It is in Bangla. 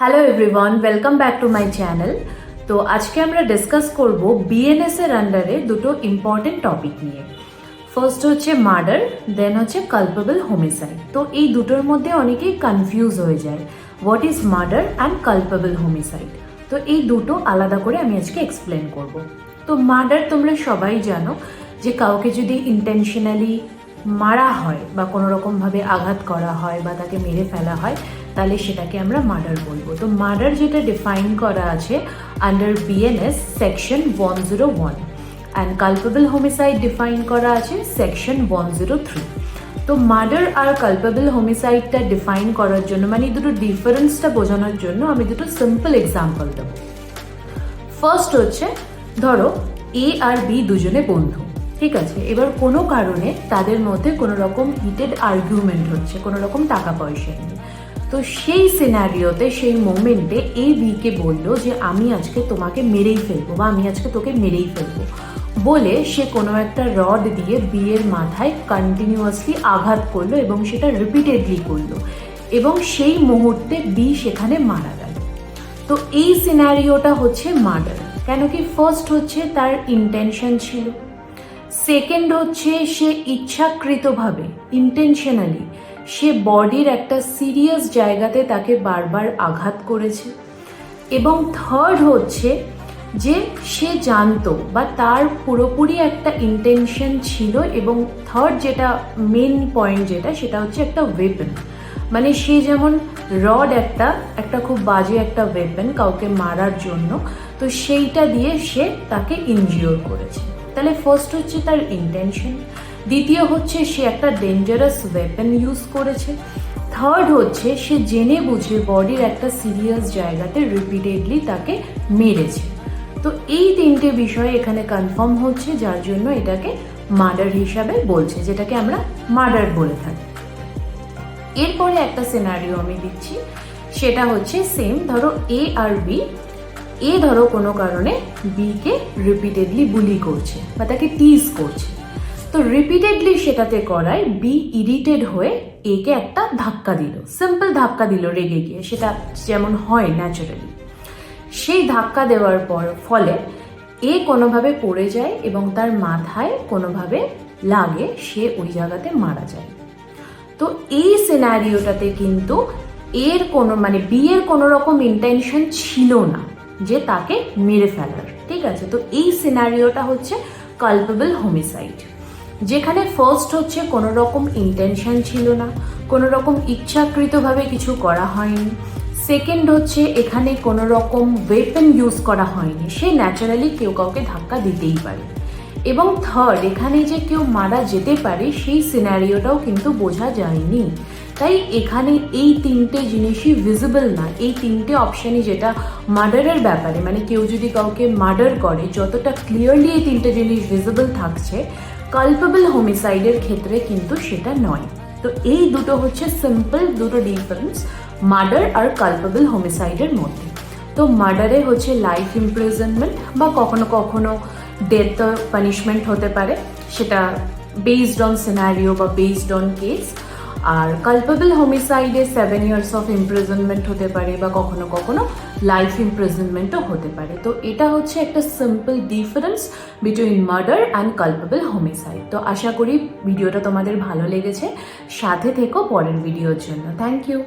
Hello everyone welcome back to my channel তো আজকে আমরা ডিসকাস করব বিএনএস এর আন্ডারে দুটো ইম্পর্টেন্ট টপিক নিয়ে। ফার্স্ট হচ্ছে মার্ডার দেন হচ্ছে কালপেবল হোমিসাইড তো এই দুটোর মধ্যে অনেকেই কনফিউজ হয়ে যায়। What is murder and culpable homicide তো এই দুটো আলাদা করে আমি আজকে এক্সপ্লেন করব। তো মার্ডার তোমরা সবাই জানো যে কাউকে যদি ইন্টেনশনালি মারা হয় বা কোনো রকমভাবে আঘাত করা হয় বা তাকে মেরে ফেলা হয়, তাহলে সেটাকে আমরা মার্ডার বলব। তো মার্ডার যেটা ডিফাইন করা আছে under BNS section one zero one and culpable homicide define করা আছে সেকশন ওয়ান জিরো থ্রি তো মার্ডার আর কালপেবল হোমিসাইডটা ডিফাইন করার জন্য মানে দুটো ডিফারেন্সটা বোঝানোর জন্য আমি দুটো সিম্পল এক্সাম্পল দেবো। ফার্স্ট হচ্ছে, ধরো এ আর বি দুজনে বন্ধু। ঠিক আছে, এবার কোনো কারণে তাদের মধ্যে কোনো রকম হিটেড আর্গুমেন্ট হচ্ছে, কোনো রকম টাকা পয়সা নেই তো সেই সিনারিওতে সেই মোমেন্টে এই বিকে বলল যে, আমি আজকে তোমাকে মেরেই ফেলব বা আমি আজকে তোকে মেরেই ফেলব। বলে সে কোনো একটা রড দিয়ে বিয়ের মাথায় কন্টিনিউয়াসলি আঘাত করল এবং সেটা রিপিটেডলি করল এবং সেই মুহূর্তে বি সেখানে মারা গেল। তো এই সিনারিওটা হচ্ছে মার্ডার কেন কি ফার্স্ট হচ্ছে তার ইন্টেনশন ছিল। সেকেন্ড হচ্ছে সে ইচ্ছাকৃতভাবে ইন্টেনশনালি সে বডির একটা সিরিয়াস জায়গাতে তাকে বারবার আঘাত করেছে। এবং থার্ড হচ্ছে যে সে জানতো বা তার পুরোপুরি একটা ইন্টেনশন ছিল এবং থার্ড যেটা মেন পয়েন্ট যেটা, সেটা হচ্ছে একটা ওয়েপন মানে সে যেমন রড একটা একটা খুব বাজে একটা ওয়েপন কাউকে মারার জন্য, তো সেইটা দিয়ে সে তাকে ইনজিওর করেছে। তাহলে ফার্স্ট হচ্ছে তার ইন্টেনশন দ্বিতীয় হচ্ছে সে একটা ডেঞ্জারাস ওয়েপন ইউজ করেছে থার্ড হচ্ছে সে জেনে বুঝে বডির একটা সিরিয়াস জায়গাতে রিপিটেডলি তাকে মেরেছে। তো এই তিনটে বিষয় এখানে কনফার্ম হচ্ছে, যার জন্য এটাকে মার্ডার হিসাবে বলছে, যেটাকে আমরা মার্ডার বলে থাকি। এরপরে একটা সিনারিও আমি দিচ্ছি, সেটা হচ্ছে সেম ধরো এ আর বি এ ধরো কোনো কারণে বিকে রিপিটেডলি বুলি করছে বা তাকে টিজ করছে। তো রিপিটেডলি সেটাতে করায় বি ইরিটেড হয়ে একে একটা ধাক্কা দিল। সিম্পল ধাক্কা দিল রেগে গিয়ে। সেটা যেমন হয় ন্যাচারালি সেই ধাক্কা দেওয়ার পর ফলে এ কোনোভাবে পড়ে যায় এবং তার মাথায় কোনোভাবে লাগে, সে ওই জায়গাতে মারা যায়। তো এই সিনারিওটাতে কিন্তু এর কোনো মানে বিয়ের কোনো রকম ইন্টেনশন ছিল না। যে তাকে মেরে ফেলার। ঠিক আছে? তো এই সিনারিওটা হচ্ছে কালপেবল হোমিসাইড যেখানে ফার্স্ট হচ্ছে কোনো রকম ইন্টেনশন ছিল না, কোনো রকম ইচ্ছাকৃতভাবে কিছু করা হয়নি। সেকেন্ড হচ্ছে এখানে কোনো রকম ওয়েপন ইউজ করা হয়নি। সে ন্যাচারালি কেউ কাউকে ধাক্কা দিতেই পারে। এবং থার্ড এখানে যে কেউ মারা যেতে পারে, সেই সিনারিওটাও কিন্তু বোঝা যায়নি। তাই এখানে এই তিনটে জিনিসই ভিজিবল না। এই তিনটে অপশানই যেটা মার্ডারের ব্যাপারে মানে কেউ যদি কাউকে মার্ডার করে, যতটা ক্লিয়ারলি এই তিনটে জিনিস ভিজিবল থাকছে কালপেবল হোমিসাইডের ক্ষেত্রে কিন্তু সেটা নয়। তো এই দুটো হচ্ছে সিম্পল দুটো ডিফারেন্স মার্ডার আর কালপেবল হোমিসাইডের মধ্যে। তো মার্ডারে হচ্ছে লাইফ ইমপ্রিজনমেন্ট বা কখনো কখনো ডেথ পানিশমেন্ট হতে পারে। সেটা বেসড অন সিনারিও বা বেসড অন কেস আর কালপেবল হোমিসাইডে সেভেন ইয়ার্স অফ ইমপ্রিজনমেন্ট হতে পারে বা কখনো কখনো লাইফ ইমপ্রিজনমেন্টও হতে পারে। তো এটা হচ্ছে একটা simple difference between murder and culpable homicide তো আশা করি ভিডিওটা তোমাদের ভালো লেগেছে। সাথে থেকো পরের ভিডিওর জন্য। Thank you